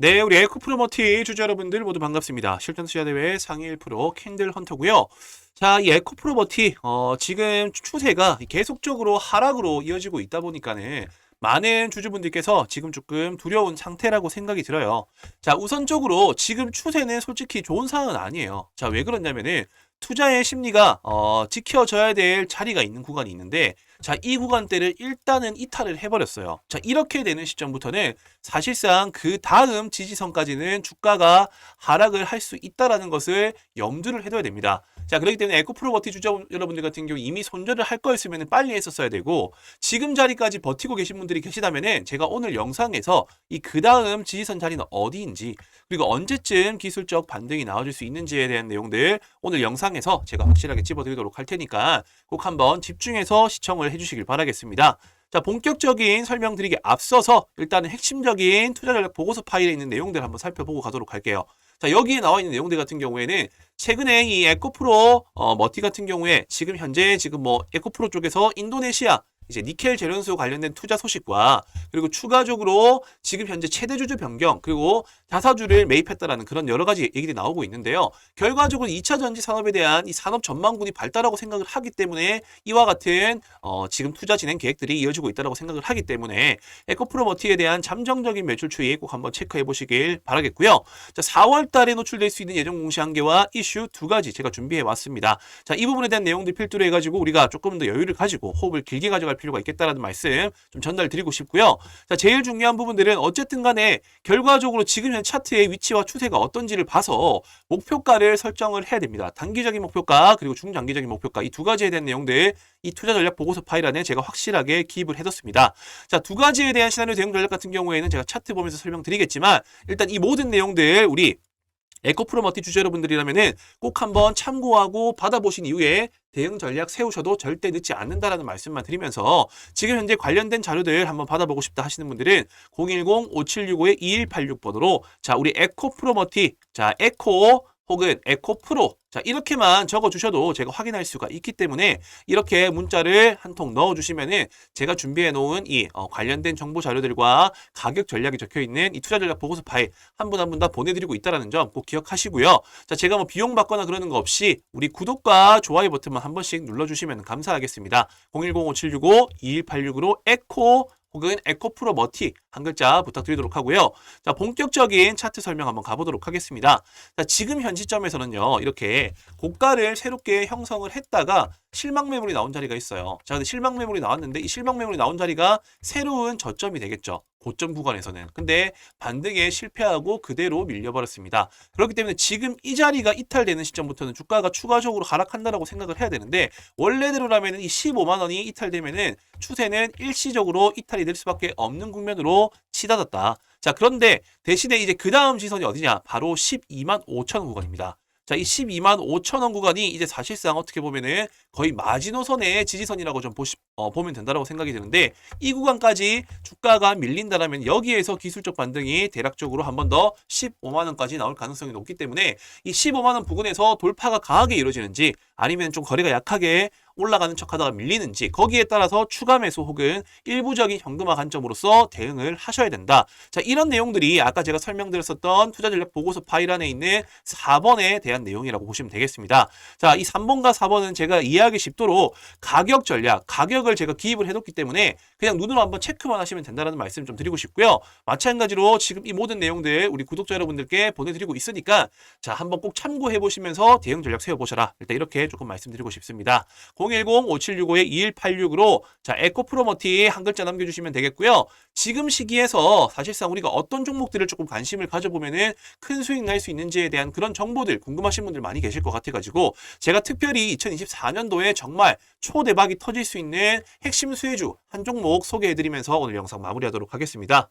네, 우리 에코프로머티 주주 여러분들 모두 반갑습니다. 실전 투자 대회 상위 1% 캔들 헌터고요. 자, 이 에코프로머티 어, 지금 추세가 계속적으로 하락으로 이어지고 있다 보니까는 많은 주주분들께서 지금 조금 두려운 상태라고 생각이 들어요. 자, 우선적으로 지금 추세는 솔직히 좋은 상황은 아니에요. 자, 왜 그러냐면은 투자의 심리가 어, 지켜져야 될 자리가 있는 구간이 있는데 자, 이 구간대를 일단은 이탈을 해버렸어요. 자, 이렇게 되는 시점부터는 사실상 그 다음 지지선까지는 주가가 하락을 할 수 있다라는 것을 염두를 해둬야 됩니다. 자, 그렇기 때문에 에코프로버티 주주 여러분들 같은 경우 이미 손절을 할 거였으면 빨리 했었어야 되고 지금 자리까지 버티고 계신 분들이 계시다면은 제가 오늘 영상에서 이 그 다음 지지선 자리는 어디인지 그리고 언제쯤 기술적 반등이 나와줄 수 있는지에 대한 내용들 오늘 영상에서 제가 확실하게 찝어드리도록 할 테니까 꼭 한번 집중해서 시청을 해주시길 바라겠습니다. 자, 본격적인 설명드리기 앞서서 일단은 핵심적인 투자 전략 보고서 파일에 있는 내용들 한번 살펴보고 가도록 할게요. 자, 여기에 나와 있는 내용들 같은 경우에는 최근에 이 에코프로 어, 머티 같은 경우에 지금 현재 지금 뭐 에코프로 쪽에서 인도네시아 이제 니켈 재련소 관련된 투자 소식과 그리고 추가적으로 지금 현재 최대 주주 변경 그리고 자사주를 매입했다라는 그런 여러 가지 얘기들이 나오고 있는데요. 결과적으로 2차 전지 산업에 대한 이 산업 전망군이 밝다라고 생각을 하기 때문에 이와 같은 어, 지금 투자 진행 계획들이 이어지고 있다라고 생각을 하기 때문에 에코프로머티에 대한 잠정적인 매출 추이 꼭 한번 체크해 보시길 바라겠고요. 자, 4월 달에 노출될 수 있는 예정 공시 한계와 이슈 두 가지 제가 준비해 왔습니다. 자, 이 부분에 대한 내용들 필두로 해 가지고 우리가 조금 더 여유를 가지고 호흡을 길게 가져갈 필요가 있겠다라는 말씀 좀 전달드리고 싶고요. 자, 제일 중요한 부분들은 어쨌든 간에 결과적으로 지금 현 차트의 위치와 추세가 어떤지를 봐서 목표가를 설정을 해야 됩니다. 단기적인 목표가 그리고 중장기적인 목표가 이 두 가지에 대한 내용들 이 투자 전략 보고서 파일 안에 제가 확실하게 기입을 해뒀습니다. 자, 두 가지에 대한 시나리오 대응 전략 같은 경우에는 제가 차트 보면서 설명드리겠지만 일단 이 모든 내용들 우리 에코프로머티 주주 여러분들이라면은 꼭 한번 참고하고 받아보신 이후에 대응 전략 세우셔도 절대 늦지 않는다라는 말씀만 드리면서 지금 현재 관련된 자료들 한번 받아보고 싶다 하시는 분들은 010-5765-2186번으로 자 우리 에코프로머티 자 에코 혹은 에코 프로 자 이렇게만 적어주셔도 제가 확인할 수가 있기 때문에 이렇게 문자를 한 통 넣어주시면은 제가 준비해 놓은 이 어, 관련된 정보 자료들과 가격 전략이 적혀 있는 이 투자 전략 보고서 파일 한 분 한 분 다 보내드리고 있다라는 점 꼭 기억하시고요. 자 제가 뭐 비용 받거나 그러는 거 없이 우리 구독과 좋아요 버튼만 한 번씩 눌러주시면 감사하겠습니다. 010-5765-2186으로 에코 혹은 에코프로 머티 한 글자 부탁드리도록 하고요. 자, 본격적인 차트 설명 한번 가보도록 하겠습니다. 자, 지금 현 시점에서는요, 이렇게 고가를 새롭게 형성을 했다가 실망 매물이 나온 자리가 있어요. 자, 근데 실망 매물이 나왔는데 이 실망 매물이 나온 자리가 새로운 저점이 되겠죠. 고점 구간에서는. 근데 반등에 실패하고 그대로 밀려버렸습니다. 그렇기 때문에 지금 이 자리가 이탈되는 시점부터는 주가가 추가적으로 하락한다라고 생각을 해야 되는데 원래대로라면 이 15만 원이 이탈되면은 추세는 일시적으로 이탈이 될 수밖에 없는 국면으로 치닫았다. 자, 그런데 대신에 이제 그 다음 지선이 어디냐? 바로 12만 5천 원 구간입니다. 자, 이 12만 5천 원 구간이 이제 사실상 어떻게 보면은 거의 마지노선의 지지선이라고 좀 보시, 어, 보면 된다라고 생각이 드는데 이 구간까지 주가가 밀린다라면 여기에서 기술적 반등이 대략적으로 한 번 더 15만 원까지 나올 가능성이 높기 때문에 이 15만 원 부근에서 돌파가 강하게 이루어지는지 아니면 좀 거래가 약하게 올라가는 척하다가 밀리는지 거기에 따라서 추가 매수 혹은 일부적인 현금화 관점으로서 대응을 하셔야 된다. 자 이런 내용들이 아까 제가 설명드렸었던 투자 전략 보고서 파일 안에 있는 4번에 대한 내용이라고 보시면 되겠습니다. 자이 3번과 4번은 제가 이해하기 쉽도록 가격 전략, 가격을 제가 기입을 해뒀기 때문에 그냥 눈으로 한번 체크만 하시면 된다는 말씀 좀 드리고 싶고요. 마찬가지로 지금 이 모든 내용들 우리 구독자 여러분들께 보내드리고 있으니까 자 한번 꼭 참고해 보시면서 대응 전략 세워보셔라. 일단 이렇게 조금 말씀드리고 싶습니다. 010-5765-2186으로 자 에코프로머티 한 글자 남겨주시면 되겠고요. 지금 시기에서 사실상 우리가 어떤 종목들을 조금 관심을 가져보면은 큰 수익 날 수 있는지에 대한 그런 정보들 궁금하신 분들 많이 계실 것 같아가지고 제가 특별히 2024년도에 정말 초대박이 터질 수 있는 핵심 수혜주 한 종목 소개해드리면서 오늘 영상 마무리하도록 하겠습니다.